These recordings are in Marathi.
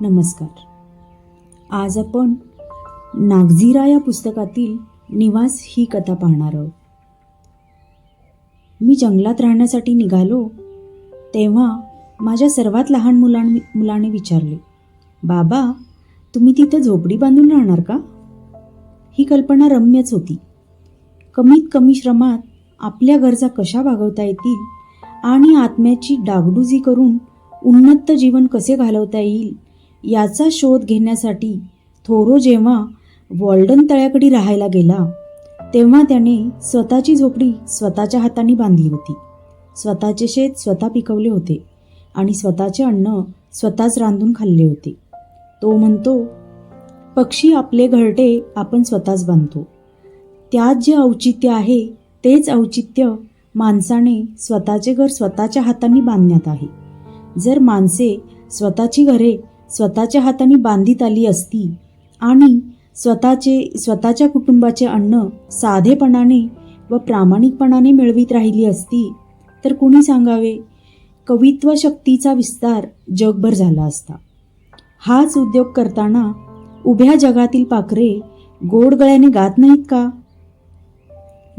नमस्कार. आज आपण नागझिरा या पुस्तकातील निवास ही कथा पाहणार आहोत. मी जंगलात राहण्यासाठी निघालो तेव्हा माझ्या सर्वात लहान मुलां मुलाने विचारले बाबा तुम्ही तिथं झोपडी बांधून राहणार का? ही कल्पना रम्यच होती. कमीत कमी श्रमात आपल्या गरजा कशा भागवता येतील आणि आत्म्याची डागडुजी करून उन्नत जीवन कसे घालवता येईल याचा शोध घेण्यासाठी थोरो जेव्हा वॉल्डन तळ्याकडे राहायला गेला तेव्हा त्याने स्वतःची झोपडी स्वतःच्या हाताने बांधली होती. स्वतःचे शेत स्वतः पिकवले होते आणि स्वतःचे अन्न स्वतःच रांधून खाल्ले होते. तो म्हणतो पक्षी आपले घरटे आपण स्वतःच बांधतो. त्यात जे औचित्य आहे तेच औचित्य माणसाने स्वतःचे घर स्वतःच्या हातांनी बांधण्यात आहे. जर माणसे स्वतःची घरे स्वतःच्या हाताने बांधित आली असती आणि स्वतःचे स्वतःच्या कुटुंबाचे अन्न साधेपणाने व प्रामाणिकपणाने मिळवीत राहिली असती तर कुणी सांगावे कवित्व शक्तीचा विस्तार जगभर झाला असता. हाच उद्योग करताना उभ्या जगातील पाखरे गोड गळ्याने गात नाहीत का?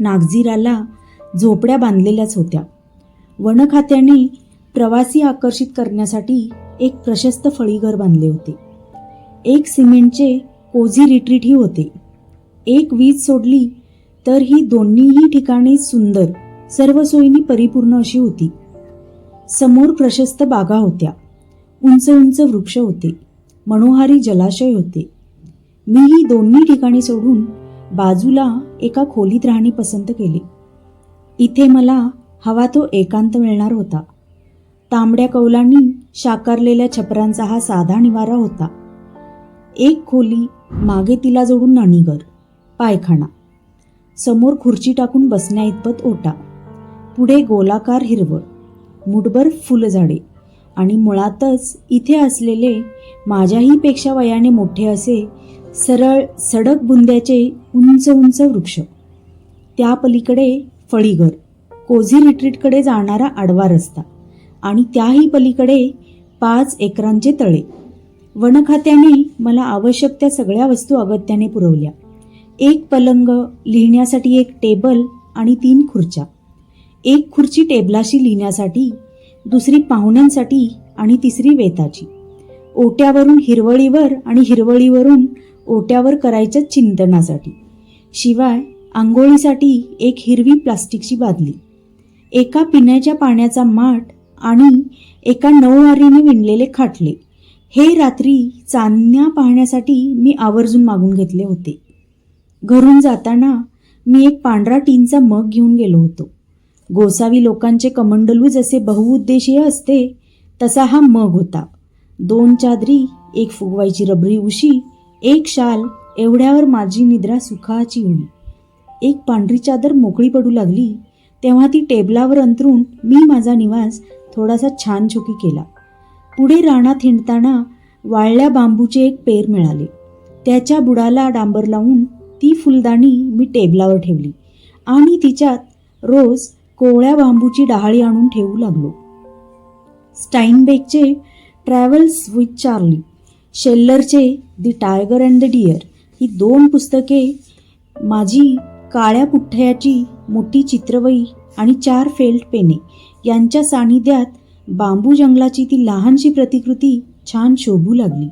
नागझिराला झोपड्या बांधलेल्याच होत्या. वनखात्याने प्रवासी आकर्षित करण्यासाठी एक प्रशस्त फळीघर बांधले होते. एक सिमेंटचे कोझी रिट्रीटही होते. एक वीज सोडली तर ही दोन्हीही ठिकाणे सुंदर सर्व सोयीनी परिपूर्ण अशी होती. समोर प्रशस्त बागा होत्या. उंच उंच वृक्ष होते. मनोहारी जलाशय होते. मी ही दोन्ही ठिकाणी सोडून बाजूला एका खोलीत राहणे पसंत केले. इथे मला हवा तो एकांत मिळणार होता. तांबड्या कौलांनी शाकारलेल्या छपरांचा हा साधा निवारा होता. एक खोली मागे तिला जोडून नाणीघर पायखाना समोर खुर्ची टाकून बसण्या इतपत ओटा पुढे गोलाकार हिरवळ मुठभर फुलझाडे आणि मुळातच इथे असलेले माझ्याही पेक्षा वयाने मोठे असे सरळ सडक बुंद्याचे उंच उंच वृक्ष त्या पलीकडे फळीघर कोझी रिट्रीटकडे जाणारा आडवा रस्ता आणि त्याही पलीकडे पाच एकरांचे तळे. वनखात्याने मला आवश्यक त्या सगळ्या वस्तू अगत्याने पुरवल्या. एक पलंग लिहिण्यासाठी एक टेबल आणि तीन खुर्च्या. एक खुर्ची टेबलाशी लिहिण्यासाठी दुसरी पाहुण्यांसाठी आणि तिसरी वेताची. ओट्यावरून हिरवळीवर आणि हिरवळीवरून ओट्यावर करायच्या चिंतनासाठी. शिवाय आंघोळीसाठी एक हिरवी प्लास्टिकची बादली. एका पिण्याच्या पाण्याचा माठ आणि एका नऊवारीने विणलेले खाटले. हे रात्री चांदण्या पाहण्यासाठी मी आवर्जून मागून घेतले होते. घरून जाताना मी एक पांढरा टीनचा मग घेऊन गेलो होतो. गोसावी लोकांचे कमंडलू जसे बहुउद्देशीय असते तसा हा मग होता. दोन चादरी एक फुगवायची रबरी उशी एक शाल एवढ्यावर माझी निद्रा सुखाची होई. एक पांढरी चादर मोकळी पडू लागली तेव्हा ती टेबलावर अंतरून मी माझा निवास थोडासा छानछोकी केला. पुढे रानात हिंडताना वाळल्या बांबूचे एक पेर मिळाले. त्याच्या बुडाला डांबर लावून ती फुलदाणी मी टेबलावर ठेवली आणि तिच्यात रोज कोवळ्या बांबूची डहाळी आणून ठेवू लागलो. स्टाईनबेकचे travels with Charlie शेल्लरचे the tiger and the deer ही दोन पुस्तके माझी काळ्या पुठ्ठ्याची मोठी चित्रवई आणि चार फेल्ट पेने. यांच्या सानिध्यात बांबू जंगलाची ती लहानशी प्रतिकृती छान शोभू लागली.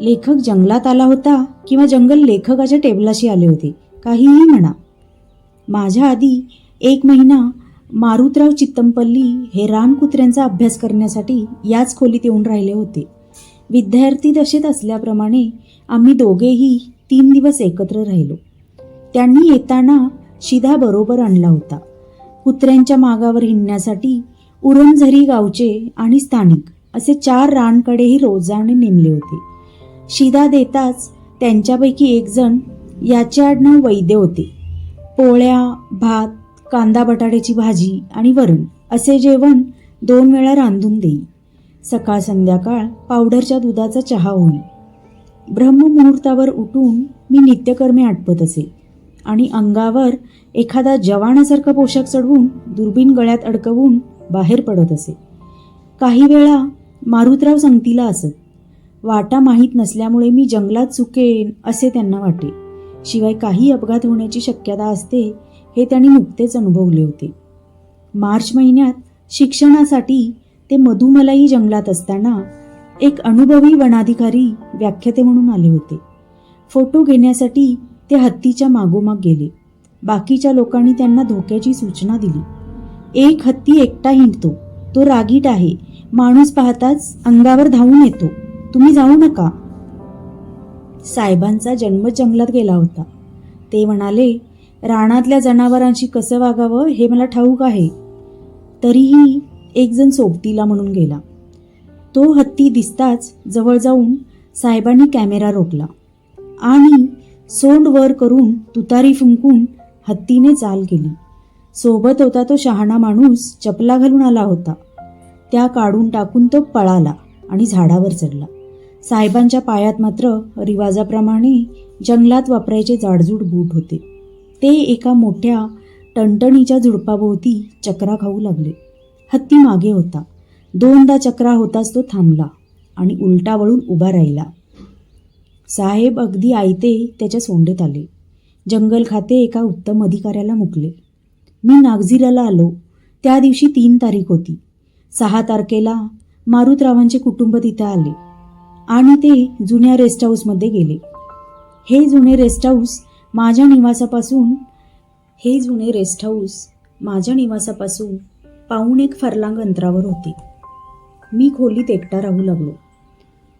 लेखक जंगलात आला होता किंवा जंगल लेखकाच्या टेबलाशी आले होते. काहीही म्हणा. माझ्या आधी एक महिना मारुतराव चित्तमपल्ली हे रानकुत्र्यांचा अभ्यास करण्यासाठी याच खोलीत येऊन राहिले होते. विद्यार्थी दशेत असल्याप्रमाणे आम्ही दोघेही तीन दिवस एकत्र राहिलो. त्यांनी येताना शिधा बरोबर आणला होता. कुत्र्यांच्या मागावर हिंडण्यासाठी उरणझरी गावचे आणि स्थानिक असे चार रानकडेही रोजाने नेमले होते. शिदा देताच त्यांच्यापैकी एक जण याचे आडनाव वैद्य होते. पोळ्या भात कांदा बटाट्याची भाजी आणि वरण असे जेवण दोन वेळा रांधून देई. सकाळ संध्याकाळ पावडरच्या दुधाचा चहा होईल ब्रह्ममुहूर्तावर उठून मी नित्यकर्मे आटपत असे. आणि अंगावर एखादा जवानासारखा पोशाख चढवून दुर्बीण गळ्यात अडकवून बाहेर पडत असे. काही वेळा मारुतराव संगतीला असत. वाटा माहीत नसल्यामुळे मी जंगलात चुकेन असे त्यांना वाटे. शिवाय काही अपघात होण्याची शक्यता असते हे त्यांनी नुकतेच अनुभवले होते. मार्च महिन्यात शिक्षणासाठी ते मधुमलाई जंगलात असताना एक अनुभवी वनाधिकारी व्याख्याते म्हणून आले होते. फोटो घेण्यासाठी ते हत्तीच्या मागोमाग गेले. बाकीच्या लोकांनी त्यांना धोक्याची सूचना दिली. एक हत्ती एकटा हिंडतो. तो रागीट आहे. माणूस पाहताच अंगावर धावून येतो. तुम्ही जाऊ नका. साहेबांचा जन्म जंगलात गेला होता. ते म्हणाले रानातल्या जनावरांशी कसं वागावं हे मला ठाऊक आहे. तरीही एकजण सोबतीला म्हणून गेला. तो हत्ती दिसताच जवळ जाऊन साहेबांनी कॅमेरा रोखला. आणि सोंड वर करून तुतारी फुंकून हत्तीने चाल केली. सोबत होता तो शहाणा माणूस चपला घालून आला होता. त्या काढून टाकून तो पळाला आणि झाडावर चढला. साहेबांच्या पायात मात्र रिवाजाप्रमाणे जंगलात वापरायचे जाडजूड बूट होते. ते एका मोठ्या टणटणीच्या झुडपाभोवती चक्रा खाऊ लागले. हत्ती मागे होता. दोनदा चक्रा होताच तो थांबला आणि उलटा वळून उभा राहिला. साहेब अगदी आयते त्याच्या सोंडेत आले. जंगल खाते एका उत्तम अधिकाऱ्याला मुकले. मी नागझिराला आलो. त्या दिवशी तीन तारीख होती. सहा तारखेला मारुतरावांचे कुटुंब तिथे आले. आणि ते जुन्या रेस्ट हाऊसमध्ये गेले. हे जुने रेस्ट हाऊस माझ्या निवासापासून हे जुने रेस्ट हाऊस माझ्या निवासापासून पाऊण एक फरलांग अंतरावर होते. मी खोलीत एकटा राहू लागलो.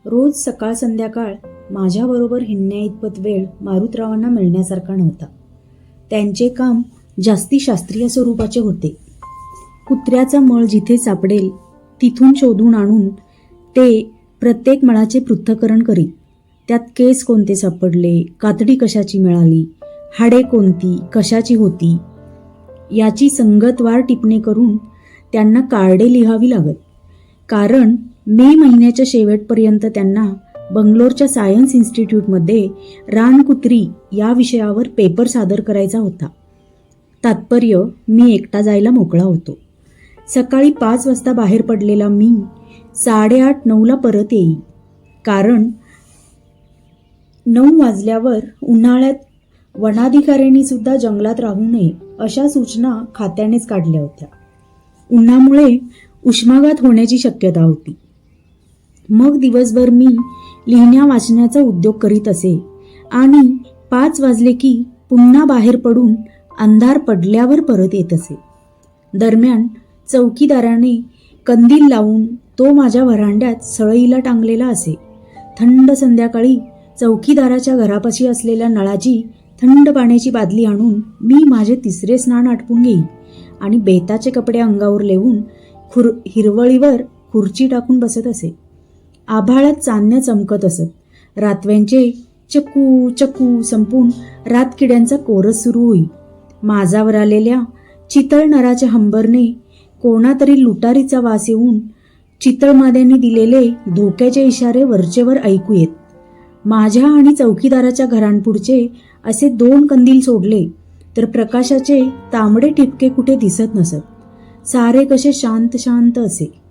रोज सकाळ संध्याकाळ माझ्याबरोबर हिंडण्याइतपत वेळ मारुतरावांना मिळण्यासारखा नव्हता. त्यांचे काम जास्ती शास्त्रीय स्वरूपाचे होते. कुत्र्याचा मळ जिथे सापडेल तिथून शोधून आणून ते प्रत्येक मळाचे पृथ्थकरण करीत त्यात केस कोणते सापडले कातडी कशाची मिळाली हाडे कोणती कशाची होती याची संगतवार टिपणे करून त्यांना कार्डे लिहावी लागत. कारण मे महिन्याच्या शेवटपर्यंत त्यांना बंगलोरच्या सायन्स इन्स्टिट्यूटमध्ये रानकुत्री या विषयावर पेपर सादर करायचा होता. तात्पर्य मी एकटा जायला मोकळा होतो. सकाळी पाच वाजता बाहेर पडलेला मी साडेआठ नऊला परत येई. कारण नऊ वाजल्यावर उन्हाळ्यात वनाधिकाऱ्यांनी सुद्धा जंगलात राहू नये अशा सूचना खात्यानेच काढल्या होत्या. उन्हामुळे उष्माघात होण्याची शक्यता होती. मग दिवसभर मी लिहिण्या वाचण्याचा उद्योग करीत असे. आणि पाच वाजले की पुन्हा बाहेर पडून अंधार पडल्यावर परत येत असे. दरम्यान चौकीदाराने कंदील लावून तो माझ्या व्हरांड्यात सळईला टांगलेला असे. थंड संध्याकाळी चौकीदाराच्या घरापाशी असलेल्या नळाची थंड पाण्याची बादली आणून मी माझे तिसरे स्नान आटपून घेई आणि बेताचे कपडे अंगावर लेवून खुर हिरवळीवर खुर्ची टाकून बसत असे. आभाळात चांदण्या चमकत असत. रातव्यांचे चक्कू चक्कू संपून रातकिड्यांचा कोरस सुरू होई. माझावर आलेल्या चितळ नराच्या हंबरने कोणातरी लुटारीचा वास येऊन चितळमाद्यांनी दिलेले धोक्याचे इशारे वरचेवर ऐकू येत. माझ्या आणि चौकीदाराच्या घरांपुढचे असे दोन कंदील सोडले तर प्रकाशाचे तांबडे ठिपके कुठे दिसत नसत. सारे कसे शांत शांत असे.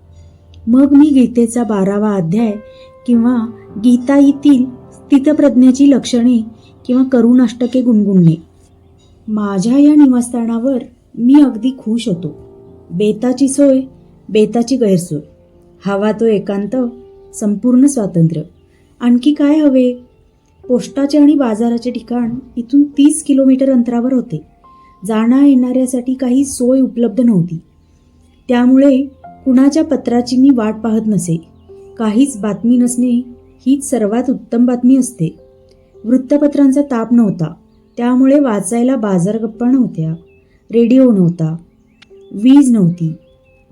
मग मी गीतेचा बारावा अध्याय किंवा गीताईतील स्थितप्रज्ञेची लक्षणे किंवा करुणाष्टके गुणगुणणे. माझ्या या निवासस्थानावर मी अगदी खुश होतो. बेताची सोय बेताची गैरसोय. हवा तो एकांत संपूर्ण स्वातंत्र्य. आणखी काय हवे? पोस्टाचे आणि बाजाराचे ठिकाण इथून तीस किलोमीटर अंतरावर होते. जाणा येणाऱ्यासाठी काही सोय उपलब्ध नव्हती. त्यामुळे कुणाच्या पत्राची मी वाट पाहत नसे. काहीच बातमी नसणे हीच सर्वात उत्तम बातमी असते. वृत्तपत्रांचा ताप नव्हता. त्यामुळे वाचायला बाजार गप्पा नव्हत्या. रेडिओ नव्हता. वीज नव्हती.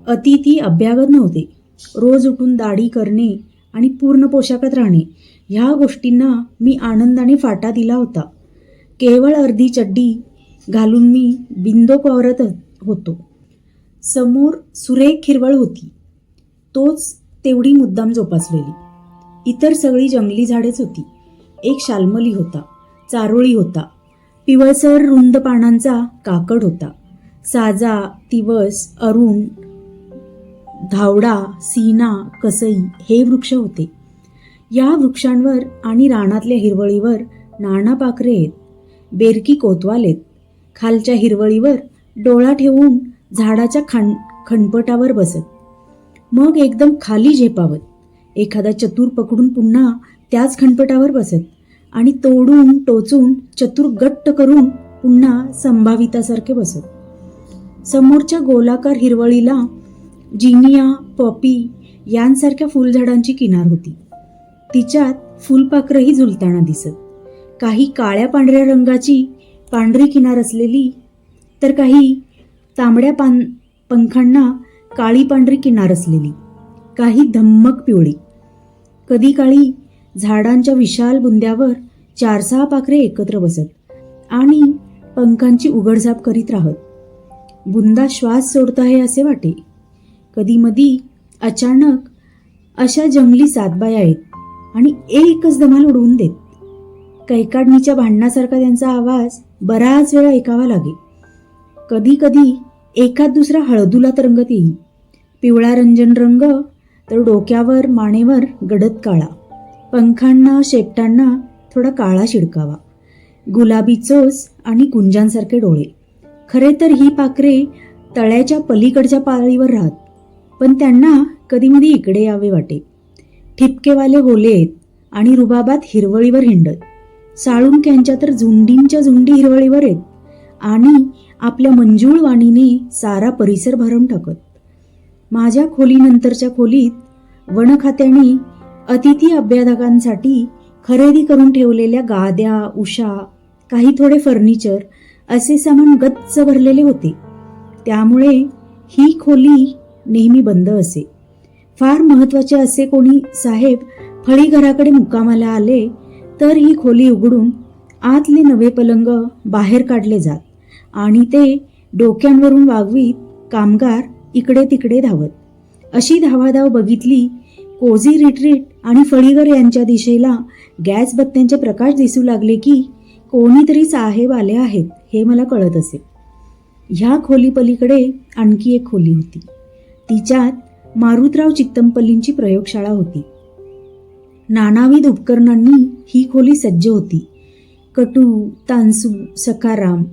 अतिथी अभ्यागत नव्हते. रोज उठून दाढी करणे आणि पूर्ण पोशाखात राहणे ह्या गोष्टींना मी आनंदाने फाटा दिला होता. केवळ अर्धी चड्डी घालून मी बिंदो पवरत होतो. समोर सुरेख हिरवळ होती. तोच तेवढी मुद्दाम जोपासलेली. इतर सगळी जंगली झाडेच होती. एक शालमली होता चारोळी होता पिवळसर रुंद पानांचा काकड होता. साजा तिवस अरुण धावडा सीना कसई हे वृक्ष होते. या वृक्षांवर आणि रानातल्या हिरवळीवर नाना पाखरे आहेत. बेरकी कोतवालेत खालच्या हिरवळीवर डोळा ठेवून झाडाच्या खण खणपटावर बसत. मग एकदम खाली झेपावत. एखादा चतुर पकडून पुन्हा त्याच खणपटावर बसत आणि तोडून टोचून चतुर गट्ट करून पुन्हा संभावितासारखे बसत. समोरच्या गोलाकार हिरवळीला जिनिया पॉपी यांसारख्या फुलझाडांची किनार होती. तिच्यात फुलपाखरंही झुलताना दिसत. काही काळ्या पांढऱ्या रंगाची पांढरी किनार असलेली तर काही तांबड्या पान पंखांना काळी पांढरी किनार असलेली काही धम्मक पिवळी. कधी काळी झाडांच्या विशाल बुंद्यावर चार सहा पाखरे एकत्र बसत आणि पंखांची उघडझाप करीत राहत. बुंदा श्वास सोडत आहे असे वाटे. कधी मधी अचानक अशा जंगली सातबाया आहेत आणि एकच धमाल उडवून देत. कैकाडणीच्या भांडणासारखा त्यांचा आवाज बराच वेळा ऐकावा लागे. कधी कधी एखाद दुसरा हळदूला तरंगत येई पिवळा रंजन रंग तर डोक्यावर मानेवर गडद काळा. पंखांना शेपटांना थोडा काळा शिडकावा. गुलाबी चोच आणि कुंजांसारखे डोळे. खरे तर ही पाखरे तळ्याच्या पलीकडच्या पाळीवर राहत पण त्यांना कधी मधी इकडे यावे वाटे. ठिपकेवाले होले आहेत आणि रुबाबात हिरवळीवर हिंडत. साळुंक्यांच्या तर झुंडींच्या झुंडी हिरवळीवर आहेत. आणि आपल्या मंजूळ वाणीने सारा परिसर भरून टाकत. माझ्या खोलीनंतरच्या खोलीत वनखात्याने अतिथी अभ्याधकांसाठी खरेदी करून ठेवलेल्या गाद्या उषा काही थोडे फर्निचर असे सामान गच्च भरलेले होते. त्यामुळे ही खोली नेहमी बंद असे. फार महत्त्वाचे असे कोणी साहेब फळी घराकडे मुक्कामाला आले तर ही खोली उघडून आतले नवे पलंग बाहेर काढले जात. आणि ते डोक्यांवरून वागवीत कामगार इकडे तिकडे धावत. अशी धावाधाव बघितली कोझी रिट्रीट आणि फळीगर यांच्या दिशेला गॅस बत्त्यांचे प्रकाश दिसू लागले की कोणीतरी साहेब आले आहेत हे मला कळत असे. ह्या खोलीपलीकडे आणखी एक खोली होती. तिच्यात मारुतराव चित्तमपल्लींची प्रयोगशाळा होती. नानाविध उपकरणांनी ही खोली सज्ज होती. कटू तानसू सकाराम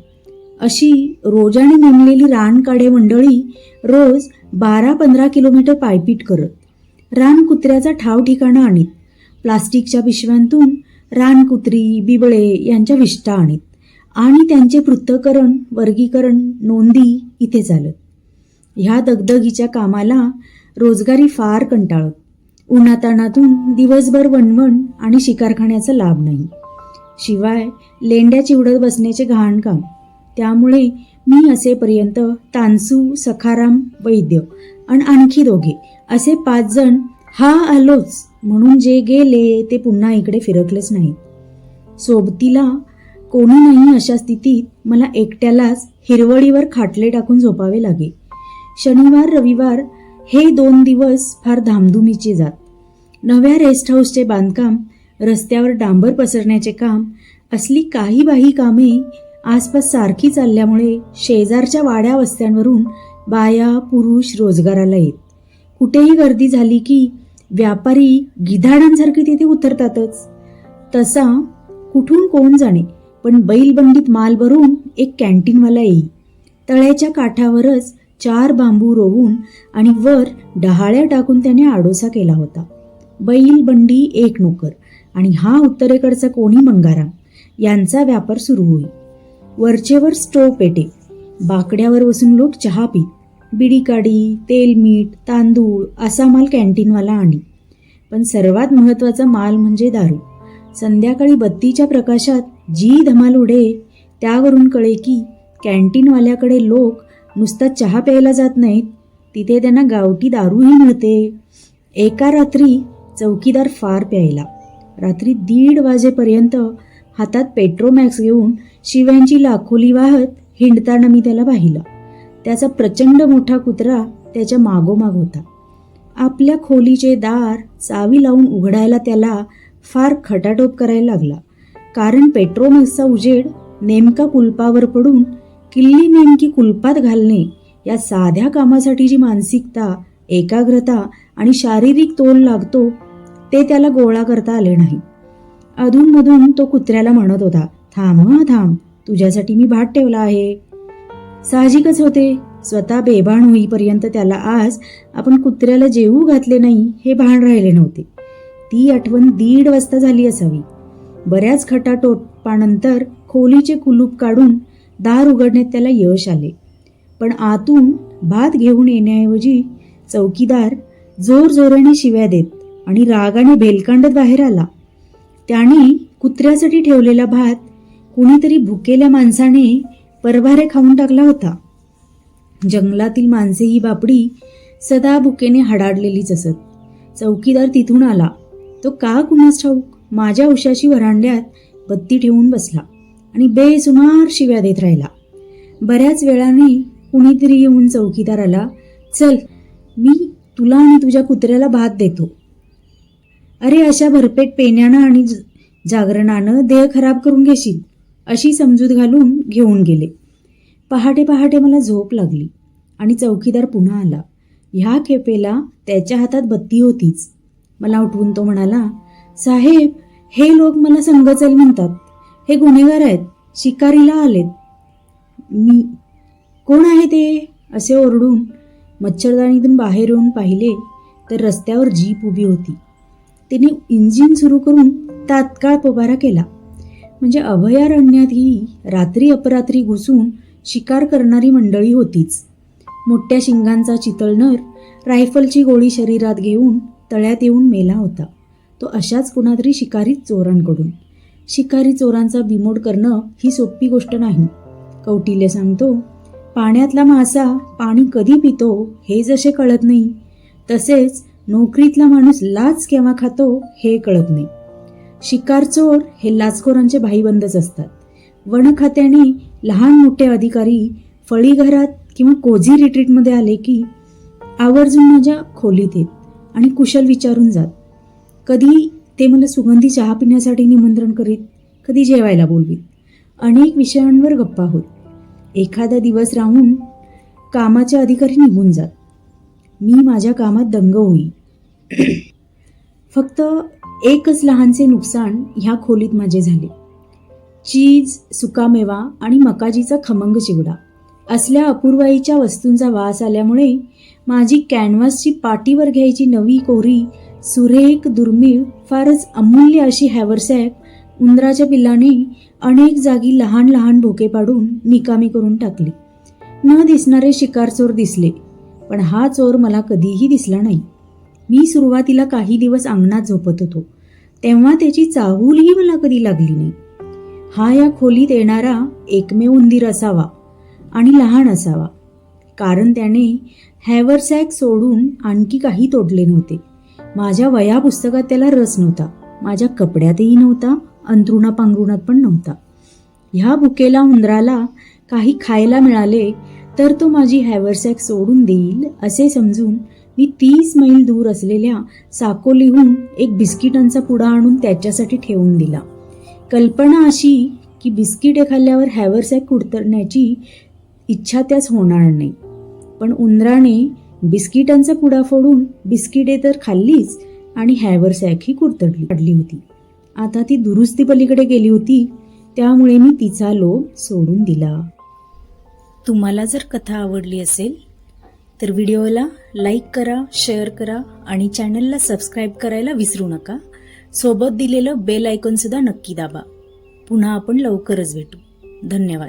अशी रोजाने नेमलेली रानकाडे मंडळी रोज बारा पंधरा किलोमीटर पायपीट करत. रानकुत्र्याचा ठाव ठिकाणं आणीत. प्लास्टिकच्या पिशव्यांतून रानकुत्री बिबळे यांच्या विष्ठा आणीत. आणि त्यांचे पृथ्थकरण वर्गीकरण नोंदी इथे चालत. ह्या दगदगीच्या कामाला रोजगारी फार कंटाळत. उन्हाताणातून दिवसभर वणवण आणि शिकारखान्याचा लाभ नाही. शिवाय लेंड्या चिवडत बसण्याचे घाण काम. त्यामुळे मी असेपर्यंत तानसू सखाराम वैद्य आणि आणखी दोघे असे पाच जण हा आलोच. म्हणून जे गेले ते पुन्हा इकडे फिरकलेच नाही सोबतीला कोणी नाही अशा स्थितीत मला एकट्यालाच हिरवळीवर खाटले टाकून झोपावे लागे. शनिवार रविवार हे दोन दिवस फार धामधुमीचे जात. नव्या रेस्ट हाऊसचे बांधकाम रस्त्यावर डांबर पसरण्याचे काम असली काही बाही कामे आसपास सारखी चालल्यामुळे शेजारच्या वाड्या वस्त्यांवरून बाया पुरुष रोजगाराला येत. कुठेही गर्दी झाली की व्यापारी गिधाडांसारखे तिथे उतरतातच. तसा कुठून कोण जाणे पण बैलबंडीत माल भरून एक कॅन्टीनवाला येई. तळ्याच्या काठावरच चार बांबू रोवून आणि वर डहाळ्या टाकून त्याने आडोसा केला होता. बैलबंडी एक नोकर आणि हा उत्तरेकडचा कोणी मंगाराम यांचा व्यापार सुरू होई. वरचेवर स्टोव पेटे बाकड्यावर बसून लोक चहा पीत बिडी काडी तेल मीठ तांदूळ असा माल कॅन्टीनवाला आणि. पण सर्वात महत्त्वाचा माल म्हणजे दारू. संध्याकाळी बत्तीच्या प्रकाशात जी धमाल उडे त्यावरून कळे की कॅन्टीनवाल्याकडे लोक नुसता चहा प्यायला जात नाहीत तिथे त्यांना गावठी दारूही मिळते. एका रात्री चौकीदार फार प्यायला. रात्री दीड वाजेपर्यंत हातात पेट्रोमॅक्स घेऊन शिव्यांची लाखोली वाहत हिंडताना मी त्याला पाहिलं. त्याचा प्रचंड मोठा कुत्रा त्याच्या मागोमाग होता. आपल्या खोलीचे दार चावी लावून उघडायला त्याला फार खटाटोप करायला लागला. कारण पेट्रोमॅक्सचा उजेड नेमका कुलपावर पडून किल्ली नेमकी कुलपात घालणे या साध्या कामासाठी जी मानसिकता एकाग्रता आणि शारीरिक तोल लागतो ते त्याला गोळा करता आले नाही. अधूनमधून तो कुत्र्याला म्हणत होता थांब हं थांब तुझ्यासाठी मी भात ठेवला आहे. साहजिकच होते. स्वतः बेभान होईपर्यंत त्याला आज आपण कुत्र्याला जेवू घातले नाही हे भान राहिले नव्हते. ती आठवण दीड वाजता झाली असावी. बऱ्याच खटाटोपानंतर खोलीचे कुलूप काढून दार उघडण्यात त्याला यश आले. पण आतून भात घेऊन येण्याऐवजी चौकीदार जोरजोराने शिव्या देत आणि रागाने भेलकांडत बाहेर आला. त्याने कुत्र्यासाठी ठेवलेला भात कुणीतरी भुकेल्या माणसाने परभारे खाऊन टाकला होता. जंगलातील माणसे ही बापडी सदा भुकेने हडाडलेलीच असत. चौकीदार तिथून आला. तो का कुणास ठाऊक माझ्या उशाशी वरांड्यात बत्ती ठेवून बसला आणि बेसुमार शिव्या देत राहिला. बऱ्याच वेळाने कुणीतरी येऊन चौकीदाराला चल मी तुला आणि तुझ्या कुत्र्याला भात देतो. अरे अशा भरपेट पेण्यानं आणि ज- जागरणानं देह खराब करून घेशील अशी समजूत घालून घेऊन गेले. पहाटे पहाटे मला झोप लागली आणि चौकीदार पुन्हा आला. ह्या खेपेला त्याच्या हातात बत्ती होतीच. मला उठवून तो म्हणाला साहेब हे लोक मला संगचल म्हणतात. हे गुन्हेगार आहेत शिकारीला आलेत. मी कोण आहे ते? असे ओरडून मच्छरदाणीतून बाहेर येऊन पाहिले तर रस्त्यावर जीप उभी होती. तिने इंजिन सुरू करून तात्काळ पोबारा केला. म्हणजे अभयारण्यात ही रात्री अपरात्री घुसून शिकार करणारी मंडळी होतीच. मोठ्या शिंगांचा चितळनर रायफलची गोळी शरीरात घेऊन तळ्यात येऊन मेला होता. तो अशाच कुणातरी शिकारी चोरांकडून. शिकारी चोरांचा बिमोड करणं ही सोपी गोष्ट नाही. कौटिल्य सांगतो पाण्यातला मासा पाणी कधी पितो हे जसे कळत नाही तसेच नोकरीतला माणूस लाच केव्हा खातो हे कळत नाही. शिकार चोर हे लाचखोरांचे भाईबंदच असतात. वन खात्याने लहान मोठे अधिकारी फळीघरात किंवा कोझी रिट्रीटमध्ये आले की आवर्जून माझ्या खोलीत येत आणि कुशल विचारून जात. कधी ते मला सुगंधी चहा पिण्यासाठी निमंत्रण करीत कधी जेवायला बोलवीत. अनेक विषयांवर गप्पा होत. एखादा दिवस राहून कामाचे अधिकारी निघून जात. मी माझ्या कामात दंग होई फक्त एकच लहानसे नुकसान ह्या खोलीत माझे झाले. चीज सुकामेवा आणि मकाजीचा खमंग चिवडा. असल्या अपूर्वाईच्या वस्तूंचा वास आल्यामुळे माझी कॅनव्हासची पाटीवर घ्यायची नवी कोरी सुरेख दुर्मिळ फारच अमूल्य अशी हॅवरसॅक उंदराच्या पिल्लाने अनेक जागी लहान लहान भोके पाडून निकामी करून टाकली. न दिसणारे शिकारचोर दिसले. पण हा चोर मला कधीही दिसला नाही. मी सुरुवातीला काही दिवस अंगणात झोपत होतो. तेव्हा त्याची चाहूलही मला कधी लागली नाही. हा या खोलीत येणारा एकमेव उंदीर असावा आणि लहान असावा. कारण त्याने हॅवरसॅक सोडून आणखी काही तोडले नव्हते. माझ्या वया पुस्तकात त्याला रस नव्हता. माझ्या कपड्यातही नव्हता. अंथरुणा पांघरुणात पण नव्हता. ह्या भुकेला उंदराला काही खायला मिळाले तर तो माझी हॅवरसॅक सोडून देईल असे समजून मी तीस मैल दूर असलेल्या साकोलीहून एक बिस्किटांचा पुडा आणून त्याच्यासाठी ठेवून दिला. कल्पना अशी की बिस्किटे खाल्ल्यावर हॅवरसॅक कुडतरण्याची इच्छा त्याच होणार नाही. पण उंदराने बिस्किटांचा पुडा फोडून बिस्किटे तर खाल्लीच आणि हॅवरसॅकही कुडतडली पडली होती. आता ती दुरुस्ती पलीकडे गेली होती त्यामुळे मी तिचा लोभ सोडून दिला. तुम्हाला जर कथा आवडली असेल तर व्हिडिओला लाईक करा शेअर करा आणि चॅनलला सबस्क्राईब करायला विसरू नका. सोबत दिलेलं बेल आयकॉनसुद्धा नक्की दाबा. पुन्हा आपण लवकरच भेटू. धन्यवाद.